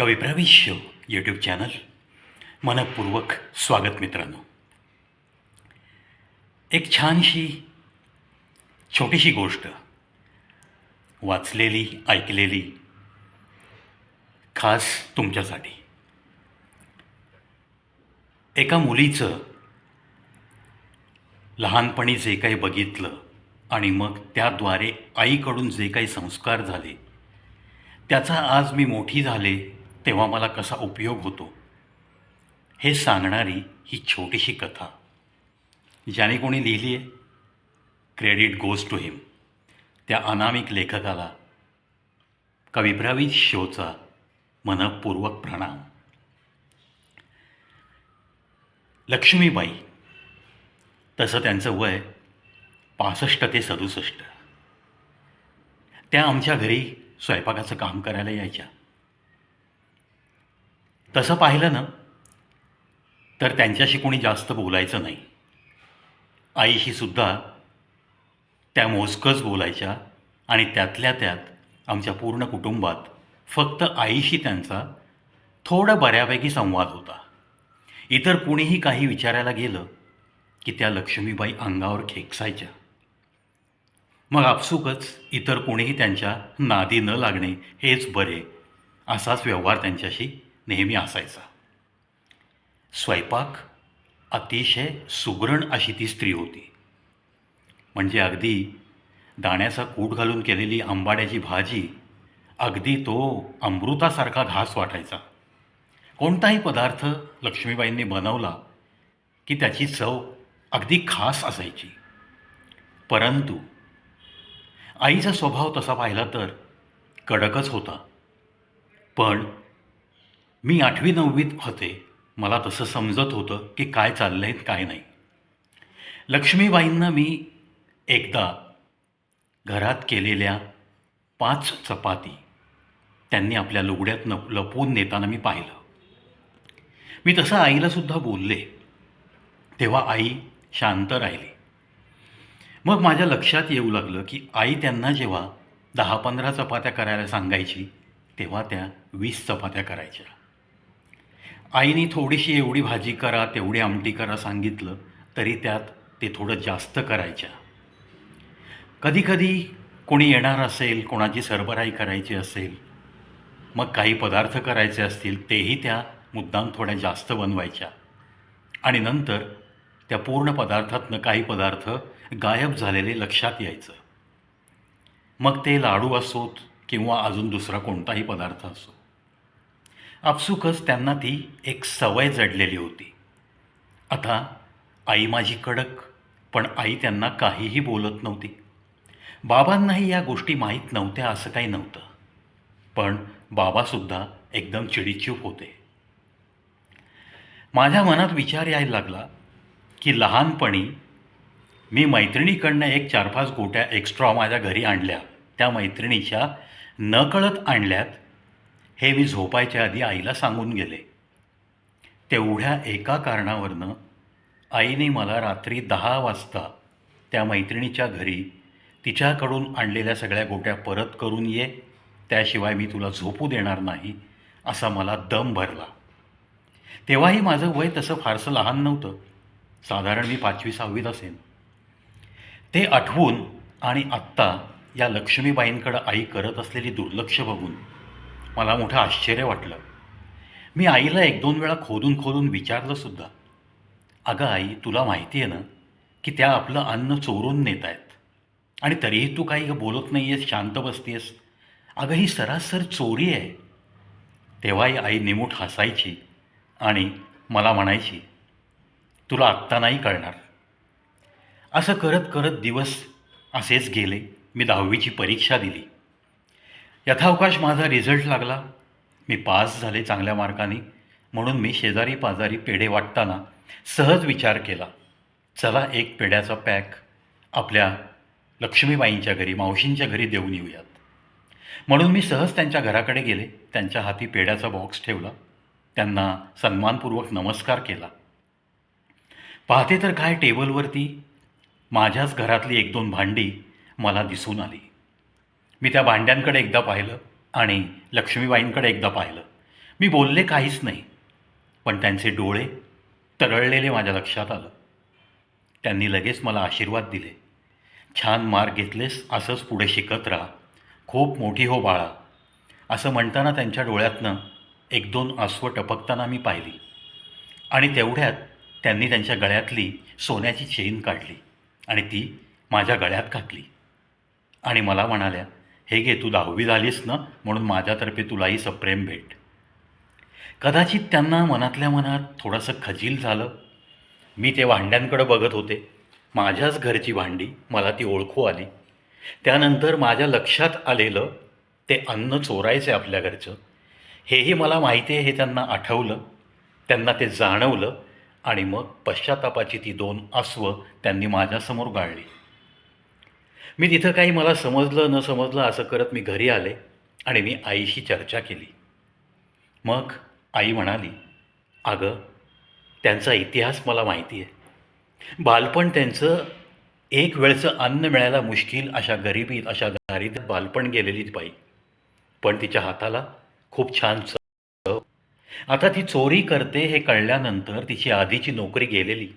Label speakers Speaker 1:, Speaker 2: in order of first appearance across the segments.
Speaker 1: कविप्रविश्य YouTube channel मनपूर्वक स्वागत मित्रांनो. एक छानशी छोटीशी गोष्ट वाचलेली ऐकलेली खास तुमच्यासाठी. एका मुलीचं लहानपणी जे काही बघितलं आणि मग त्याद्वारे आईकडून जे काही संस्कार झाले त्याचा आज मी मोठी झाले तेव्हा मला कसा उपयोग होतो? हे सांगणारी ही छोटीशी कथा. ज्याने कोणी लिहिली आहे क्रेडिट गोज टू हिम त्या अनामिक लेखकाला कविप्रवीत शोचा मनपूर्वक प्रणाम. लक्ष्मीबाई तसं त्यांचं वय पासष्ट ते सदुसष्ट. त्या आमच्या घरी स्वयंपाकाचं काम करायला यायच्या. तसं पाहिलं ना तर त्यांच्याशी कोणी जास्त बोलायचं नाही. आईशी सुद्धा त्या मोजकंच बोलायच्या आणि त्यातल्या त्यात आमच्या पूर्ण कुटुंबात फक्त आईशी त्यांचा थोडा बऱ्यापैकी संवाद होता. इतर कुणीही काही विचारायला गेलं की त्या लक्ष्मीबाई अंगावर खेकसायच्या. मग आपसुकच इतर कोणीही त्यांच्या नादी न लागणे हेच बरे असाच व्यवहार त्यांच्याशी नेहमी असायचा. स्वयंपाक अतिशय सुगरण अशी ती स्त्री होती. म्हणजे अगदी दाण्याचा कूट घालून केलेली आंबाड्याची भाजी अगदी तो अमृतासारखा घास वाटायचा. कोणताही पदार्थ लक्ष्मीबाईंनी बनवला की त्याची चव अगदी खास असायची. परंतु आईचा स्वभाव तसा पाहिला तर कडकच होता. पण मी आठवी नववीत होते. मला तसं समजत होतं की काय चाललं आहे काय नाही. लक्ष्मीबाईंना मी एकदा घरात केलेल्या पाच चपाती त्यांनी आपल्या लुगड्यात न लपवून नेताना मी पाहिलं. मी तसं आईलासुद्धा बोलले. तेव्हा आई शांत राहिली. मग माझ्या लक्षात येऊ लागलं की आई त्यांना जेव्हा दहा पंधरा चपात्या करायला सांगायची तेव्हा त्या वीस चपात्या करायच्या. आईने थोडीशी एवढी भाजी करा तेवढी आमटी करा सांगितलं तरी त्यात ते थोडं जास्त करायच्या. कधीकधी कोणी येणार असेल कोणाची सरबराई करायची असेल मग काही पदार्थ करायचे असतील तेही त्या मुद्दाम थोड्या जास्त बनवायच्या. आणि नंतर त्या पूर्ण पदार्थातनं काही पदार्थ गायब झालेले लक्षात यायचं. मग ते लाडू असोत किंवा अजून दुसरा कोणताही पदार्थ असो. आपसुकच त्यांना ती एक सवय जडलेली होती. आता आई माझी कडक पण आई त्यांना काहीही बोलत नव्हती. बाबांनाही या गोष्टी माहीत नव्हत्या असं काही नव्हतं. पण बाबासुद्धा एकदम चिडीचूप होते. माझ्या मनात विचार यायला लागला की लहानपणी मी मैत्रिणीकडनं एक चार पाच गोट्या एक्स्ट्रा माझ्या घरी आणल्या. त्या मैत्रिणीच्या नकळत आणल्यात. हे मी झोपायच्या आधी आईला सांगून गेले. तेवढ्या एका कारणावरनं आईने मला रात्री दहा वाजता त्या मैत्रिणीच्या घरी तिच्याकडून आणलेल्या सगळ्या गोट्या परत करून ये त्याशिवाय मी तुला झोपू देणार नाही असा मला दम भरला. तेव्हाही माझं वय तसं फारसं लहान नव्हतं. साधारण मी पाचवी सहावीत असेन. ते आठवून आणि आत्ता या लक्ष्मीबाईंकडं आई करत असलेली दुर्लक्ष बघून मला मोठं आश्चर्य वाटलं. मी आईला एक दोन वेळा खोदून खोदून विचारलंसुद्धा अगं आई तुला माहिती आहे ना की त्या आपलं अन्न चोरून नेत आहेत आणि तरीही तू काही बोलत नाही आहेस शांत बसतेस अगं ही सरासर चोरी आहे. तेव्हाही आई निमूट हसायची आणि मला म्हणायची तुला आत्ता नाही कळणार. असं करत करत दिवस असेच गेले. मी दहावीची परीक्षा दिली. यथावकाश माझा रिझल्ट लागला. मी पास झाले चांगल्या मार्काने. म्हणून मी शेजारी पाजारी पेढे वाटताना सहज विचार केला. चला एक पेढ्याचा पॅक आपल्या लक्ष्मीबाईंच्या घरी मावशींच्या घरी देऊन येऊयात. म्हणून मी सहज त्यांच्या घराकडे गेले. त्यांच्या हाती पेढ्याचा बॉक्स ठेवला. त्यांना सन्मानपूर्वक नमस्कार केला. पाहते तर काय टेबलवरती माझ्याच घरातली एक दोन भांडी मला दिसून आली. मी त्या भांड्यांकडे एकदा पाहिलं आणि लक्ष्मीबाईंकडे एकदा पाहिलं. मी बोलले काहीच नाही पण त्यांचे डोळे तरळलेले माझ्या लक्षात आलं. त्यांनी लगेच मला आशीर्वाद दिले. छान मार्क घेतलेस असंच पुढे शिकत राहा. खूप मोठी हो बाळा. असं म्हणताना त्यांच्या डोळ्यातनं एक दोन आसवं टपकताना मी पाहिली. आणि तेवढ्यात त्यांनी त्यांच्या गळ्यातली सोन्याची चेन काढली आणि ती माझ्या गळ्यात घातली. आणि मला म्हणाल्या हे घे तू दहावी झालीस ना म्हणून माझ्यातर्फे तुलाही सप्रेम भेट. कदाचित त्यांना मनातल्या मनात थोडंसं खजील झालं. मी ते भांड्यांकडं बघत होते. माझ्याच घरची भांडी मला ती ओळखू आली. त्यानंतर माझ्या लक्षात आलेलं ते अन्न चोरायचे आपल्या घरचं. हेही मला माहिती आहे हे त्यांना आठवलं. त्यांना ते जाणवलं आणि मग पश्चातापाची ती दोन अस्व त्यांनी माझ्यासमोर गाळली. मी तिथं काही मला समजलं न समजलं असं करत मी घरी आले आणि मी आईशी चर्चा केली. मग आई म्हणाली अगं त्यांचा इतिहास मला माहिती आहे बालपण त्यांचं एक वेळचं अन्न मिळायला मुश्किल अशा गरिबीत अशा दारिद्र्यात बालपण गेलेली बाई. पण तिच्या हाताला खूप छान चव. आता ती चोरी करते हे कळल्यानंतर तिची आधीची नोकरी गेलेली.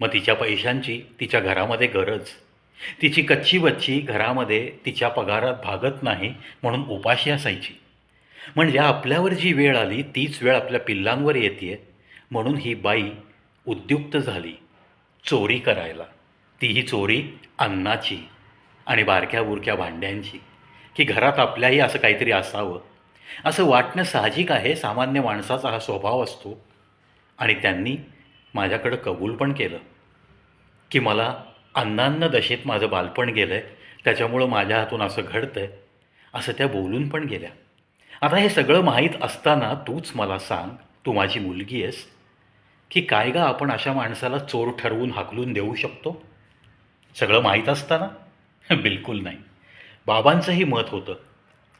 Speaker 1: मग तिच्या पैशांची तिच्या घरामध्ये गरज. तिची कच्ची बच्ची घरामध्ये तिच्या पगारात भागत नाही म्हणून उपाशी असायची. म्हणजे आपल्यावर जी वेळ आली तीच वेळ आपल्या पिल्लांवर येते म्हणून ही बाई उद्युक्त झाली चोरी करायला. तीही चोरी अन्नाची आणि बारक्या बुरक्या भांड्यांची. की घरात आपल्याही असं काहीतरी असावं. असं वाटणं साहजिक आहे सामान्य माणसाचा हा स्वभाव असतो. आणि त्यांनी माझ्याकडं कबूल पण केलं. की मला अन्नान्न दशेत माझं बालपण गेलं आहे त्याच्यामुळं माझ्या हातून असं घडतं आहे असं त्या बोलून पण गेल्या. आता हे सगळं माहीत असताना तूच मला सांग तू माझी मुलगी आहेस की काय गा आपण अशा माणसाला चोर ठरवून हाकलून देऊ शकतो? सगळं माहीत असताना? बिलकुल नाही. बाबांचंही मत होतं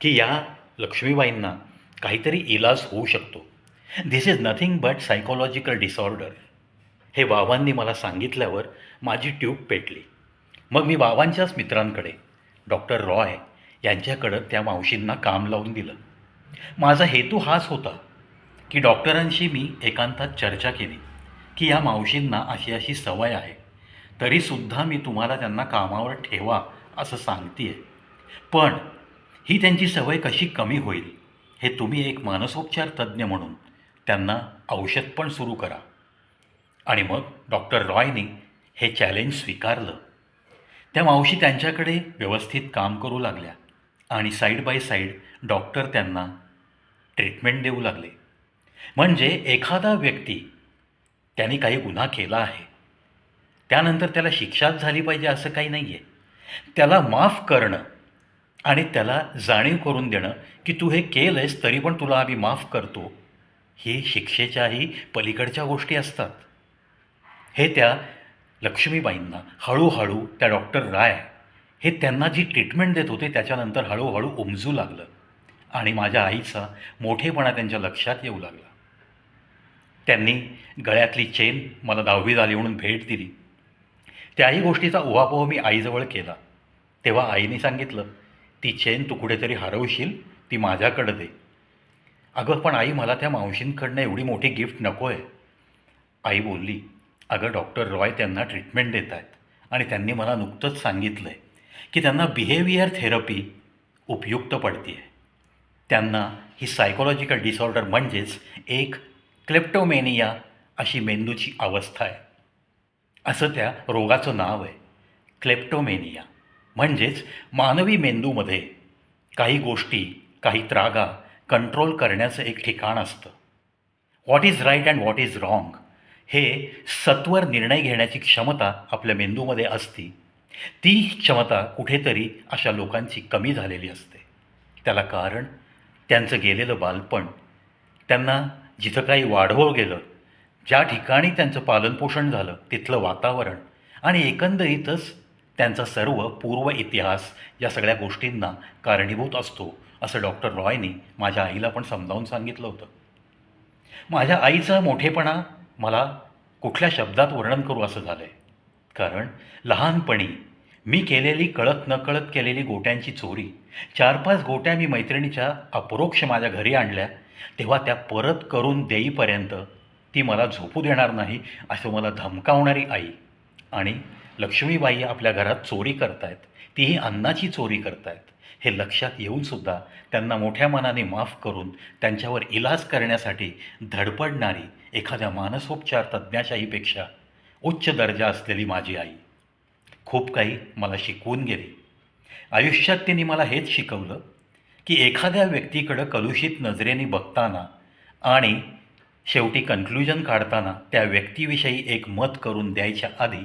Speaker 1: की या लक्ष्मीबाईंना काहीतरी इलाज होऊ शकतो. This is nothing but psychological disorder हे बाबांनी मला सांगितल्यावर माझी ट्यूब पेटली. मग मी बाबांच्याच मित्रांकडे डॉक्टर रॉय यांच्याकडं त्या मावशींना काम लावून दिलं. माझा हेतू हाच होता की डॉक्टरांशी मी एकांतात चर्चा केली की या मावशींना अशी अशी सवय आहे तरीसुद्धा मी तुम्हाला त्यांना कामावर ठेवा असं सांगते आहे पण ही त्यांची सवय कशी कमी होईल हे तुम्ही एक मानसोपचार तज्ज्ञ म्हणून त्यांना औषध पण सुरू करा. आणि मग डॉक्टर रॉयने हे चॅलेंज स्वीकारलं. त्या मावशी त्यांच्याकडे व्यवस्थित काम करू लागल्या आणि साईड बाय साईड डॉक्टर त्यांना ट्रीटमेंट देऊ लागले. म्हणजे एखादा व्यक्ती त्याने काही गुन्हा केला आहे. त्यानंतर त्याला शिक्षाच झाली पाहिजे असं काही नाही आहे त्याला माफ करणं आणि त्याला जाणीव करून देणं की तू हे केलं आहेस तरी पण तुला आम्ही माफ करतो ही शिक्षेच्याही पलीकडच्या गोष्टी असतात. हे त्या लक्ष्मीबाईंना हळूहळू त्या डॉक्टर राय हे त्यांना जी ट्रीटमेंट देत होते त्याच्यानंतर हळूहळू उमजू लागलं आणि माझ्या आईचा मोठेपणा त्यांच्या लक्षात येऊ लागला. त्यांनी गळ्यातली चेन मला दहावी झाली म्हणून भेट दिली. त्याही गोष्टीचा उहापोह मी आईजवळ केला. तेव्हा आईने सांगितलं ती चेन तू कुठेतरी हरवशील ती माझ्याकडं दे. अगं पण आई मला त्या मावशींकडनं एवढी मोठी गिफ्ट नको आहे आई बोलली अगं डॉक्टर रॉय त्यांना ट्रीटमेंट देत आहेत आणि त्यांनी मला नुकतंच सांगितलं आहे की त्यांना बिहेवियर थेरपी उपयुक्त पडते आहे त्यांना ही सायकोलॉजिकल डिसऑर्डर म्हणजेच एक क्लेप्टोमेनिया अशी मेंदूची अवस्था आहे. असं त्या रोगाचं नाव आहे. क्लेप्टोमेनिया म्हणजेच मानवी मेंदूमध्ये काही गोष्टी काही त्रागा कंट्रोल करण्याचं एक ठिकाण असतं. What is right and what is wrong हे सत्वर निर्णय घेण्याची क्षमता आपल्या मेंदूमध्ये असती ती क्षमता कुठेतरी अशा लोकांची कमी झालेली असते. त्याला कारण त्यांचं गेलेलं बालपण त्यांना जिथं काही वाढवलं गेलं ज्या ठिकाणी त्यांचं पालनपोषण झालं तिथलं वातावरण आणि एकंदरीतच त्यांचा सर्व पूर्व इतिहास या सगळ्या गोष्टींना कारणीभूत असतो असं डॉक्टर रॉयनी माझ्या आईला पण समजावून सांगितलं होतं. माझ्या आईचा मोठेपणा मला कुठल्या शब्दात वर्णन करू असं झालं आहे कारण लहानपणी मी केलेली कळत नकळत केलेली गोट्यांची चोरी चार पाच गोट्या मी मैत्रिणीच्या अपरोक्ष माझ्या घरी आणल्या तेव्हा त्या परत करून देईपर्यंत ती मला झोपू देणार नाही असं मला धमकावणारी आई आणि लक्ष्मीबाई आपल्या घरात चोरी करतायत तीही अन्नाची चोरी करतायत. हे लक्षात येऊनसुद्धा त्यांना मोठ्या मनाने माफ करून त्यांच्यावर इलाज करण्यासाठी धडपडणारी एखाद्या मानसोपचार तज्ज्ञाच्याहीपेक्षा उच्च दर्जा असलेली माझी आई खूप काही मला शिकवून गेली. आयुष्यात तिने मला हेच शिकवलं की एखाद्या व्यक्तीकडं कलुषित नजरेने बघताना आणि शेवटी कन्क्ल्युजन काढताना त्या व्यक्तीविषयी एक मत करून द्यायच्या आधी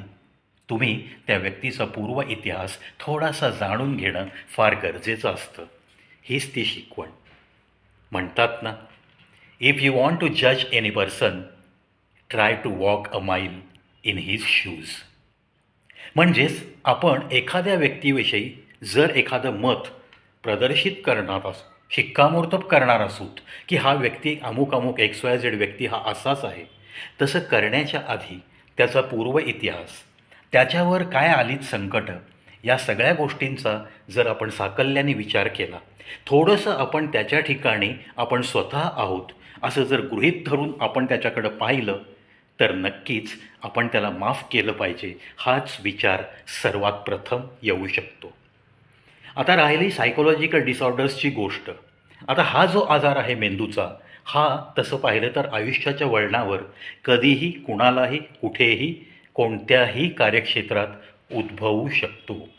Speaker 1: तुम्ही त्या व्यक्तीचा पूर्व इतिहास थोडासा जाणून घेणं फार गरजेचं असतं. हीच ती शिकवण. म्हणतात ना इफ यू वॉन्ट टू जज any person try to walk a mile in his shoes म्हणजेच आपण एखाद्या व्यक्तीविषयी जर एखादं मत प्रदर्शित करणार असू शिक्कामोर्तब करणार असूत की हा व्यक्ती अमुक अमुक एक्स वाय झेड व्यक्ती हा असाच आहे तसं करण्याच्या आधी त्याचा पूर्व इतिहास त्याच्यावर काय आलीत संकटं या सगळ्या गोष्टींचा जर आपण साकल्याने विचार केला थोडंसं आपण त्याच्या ठिकाणी आपण स्वतः आहोत असं जर गृहीत धरून आपण त्याच्याकडं पाहिलं तर नक्कीच आपण त्याला माफ केलं पाहिजे. हाच विचार सर्वात प्रथम येऊ शकतो. आता राहिली सायकोलॉजिकल डिसऑर्डर्सची गोष्ट. आता हा जो आजार आहे मेंदूचा हा तसं पाहिलं तर आयुष्याच्या वळणावर कधीही कुणालाही कुठेही कोणत्याही कार्यक्षेत्रात उद्भवू शकतो.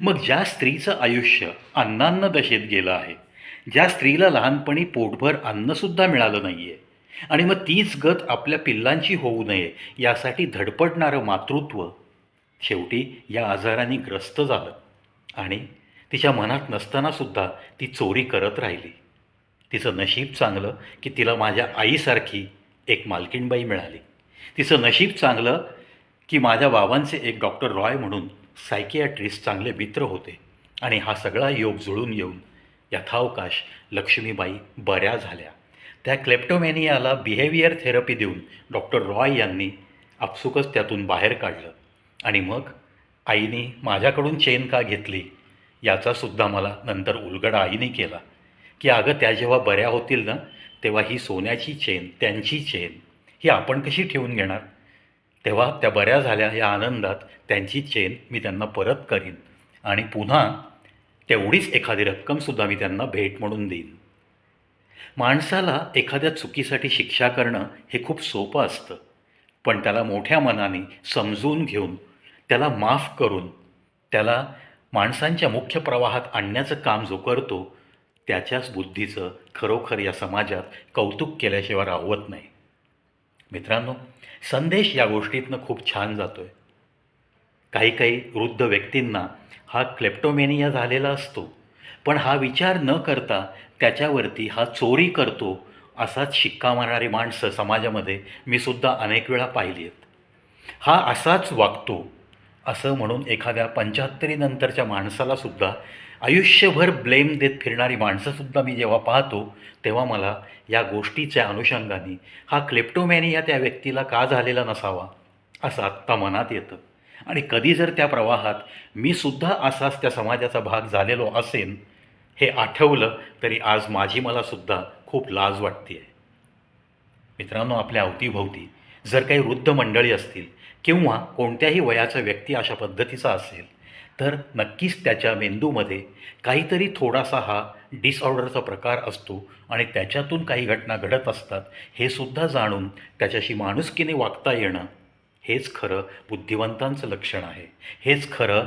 Speaker 1: मग ज्या स्त्रीचं आयुष्य अन्नान्न दशेत गेलं आहे ज्या स्त्रीला लहानपणी पोटभर अन्नसुद्धा मिळालं नाही आहे आणि मग तीच गत आपल्या पिल्लांची होऊ नये यासाठी धडपडणारं मातृत्व शेवटी या आजाराने ग्रस्त झालं आणि तिच्या मनात नसतानासुद्धा ती चोरी करत राहिली. तिचं नशीब चांगलं की तिला माझ्या आईसारखी एक मालकीणबाई मिळाली. तिचं नशीब चांगलं की माझ्या बाबांचे एक डॉक्टर रॉय म्हणून सायकियाट्रिस्ट चांगले मित्र होते आणि हा सगळा योग जुळून येऊन यथावकाश लक्ष्मीबाई बऱ्या झाल्या. त्या क्लेप्टोमॅनियाला बिहेवियर थेरपी देऊन डॉक्टर रॉय यांनी आपसुकच त्यातून बाहेर काढलं. आणि मग आईने माझ्याकडून चेन का घेतली? याचासुद्धा मला नंतर उलगडा आईने केला. की अगं त्या जेव्हा बऱ्या होतील ना तेव्हा ही सोन्याची चेन त्यांची चेन ही आपण कशी ठेवून घेणार? तेव्हा त्या बऱ्या झाल्या या आनंदात त्यांची चेन मी त्यांना परत करीन. आणि पुन्हा तेवढीच एखादी रक्कमसुद्धा मी त्यांना भेट म्हणून देईन. माणसाला एखाद्या चुकीसाठी शिक्षा करणं हे खूप सोपं असतं. पण त्याला मोठ्या मनाने समजून घेऊन त्याला माफ करून त्याला माणसांच्या मुख्य प्रवाहात आणण्याचं काम जो करतो त्याच्याच बुद्धीचं खरोखर या समाजात कौतुक केल्याशिवाय राहवत नाही. मित्रांनो संदेश या गोष्टीतनं खूप छान जातो आहे काही काही वृद्ध व्यक्तींना हा क्लेप्टोमेनिया झालेला असतो. पण हा विचार न करता त्याच्यावरती हा चोरी करतो असाच शिक्का मारणारी माणसं समाजामध्ये मी सुद्धा अनेक वेळा पाहिली आहेत. हा असाच वागतो असं म्हणून एखाद्या पंच्याहत्तरीनंतरच्या माणसालासुद्धा आयुष्यभर ब्लेम देत फिरणारी माणसंसुद्धा मी जेव्हा पाहतो तेव्हा मला या गोष्टीच्या अनुषंगाने हा क्लेप्टोमॅनिया त्या व्यक्तीला का झालेला नसावा असं आत्ता मनात येतं. आणि कधी जर त्या प्रवाहात मी सुद्धा असाच त्या समाजाचा भाग झालेलो असेन हे आठवलं तरी आज माझी मला सुद्धा खूप लाज वाटते आहे मित्रांनो आपल्या अवतीभोवती जर काही वृद्ध मंडळी असतील किंवा कोणत्याही वयाचा व्यक्ती अशा पद्धतीचा असेल तर नक्कीच त्याच्या मेंदूमध्ये काहीतरी थोडासा हा डिसऑर्डरचा प्रकार असतो आणि त्याच्यातून काही घटना घडत असतात हे सुद्धा जाणून त्याच्याशी माणुसकीने वागता येणं हेच खरं बुद्धिवंतांचं लक्षण आहे. हेच खरं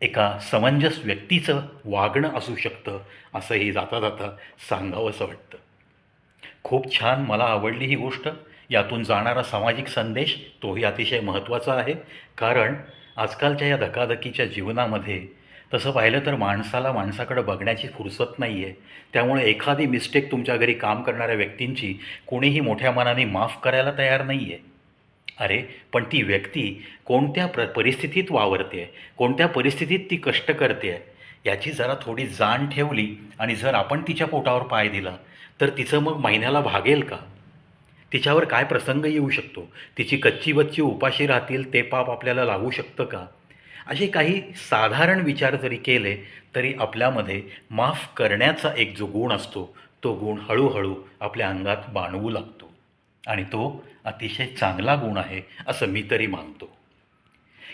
Speaker 1: एका समंजस व्यक्तीचं वागणं असू शकतं असंही जाता जाता सांगावंसं वाटतं. खूप छान मला आवडली ही गोष्ट. यातून जाणारा सामाजिक संदेश तोही अतिशय महत्त्वाचा आहे. कारण आजकालच्या या धकाधकीच्या जीवनामध्ये तसं पाहिलं तर माणसाला माणसाकडं बघण्याची फुरसत नाही आहे त्यामुळे एखादी मिस्टेक तुमच्या घरी काम करणाऱ्या व्यक्तींची कोणीही मोठ्या मनाने माफ करायला तयार नाही आहे अरे पण ती व्यक्ती कोणत्या प्र परिस्थितीत वावरते? आहे कोणत्या परिस्थितीत ती कष्ट करते? आहे याची जरा थोडी जाण ठेवली आणि जर आपण तिच्या पोटावर पाय दिला तर तिचं मग महिन्याला भागेल का? तिच्यावर काय प्रसंग येऊ शकतो? तिची कच्ची बच्ची उपाशी राहतील ते पाप आपल्याला लागू शकतं का? असे काही साधारण विचार जरी केले तरी आपल्यामध्ये माफ करण्याचा एक जो गुण असतो तो गुण हळूहळू आपल्या अंगात बाणवू लागतो. आणि तो अतिशय चांगला गुण आहे असं मी तरी मानतो.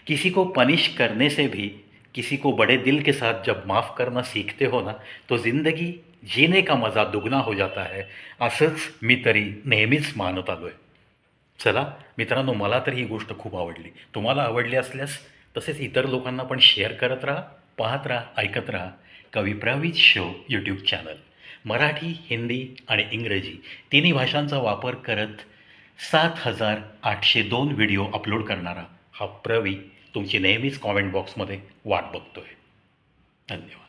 Speaker 1: किसी को पनिश करने से भी किसी को बड़े दिल के साथ जब माफ़ करना सीखते हो ना तो ज़िंदगी जीने का मज़ा दुगना हो जाता है असंच मी तरी नेहमीच मानत आलो आहे चला मित्रांनो मला तर ही गोष्ट खूप आवडली. तुम्हाला आवडली असल्यास तसेच इतर लोकांना पण शेअर करत राहा पाहत राहा ऐकत राहा. कविप्रावीज show YouTube channel Marathi Hindi आणि इंग्रजी तिन्ही भाषांचा वापर करत सात हजार आठशे दोन व्हिडिओ अपलोड करणारा हा प्रवी तुमची नेहमीच कॉमेंट बॉक्समध्ये वाट बघतोय. धन्यवाद.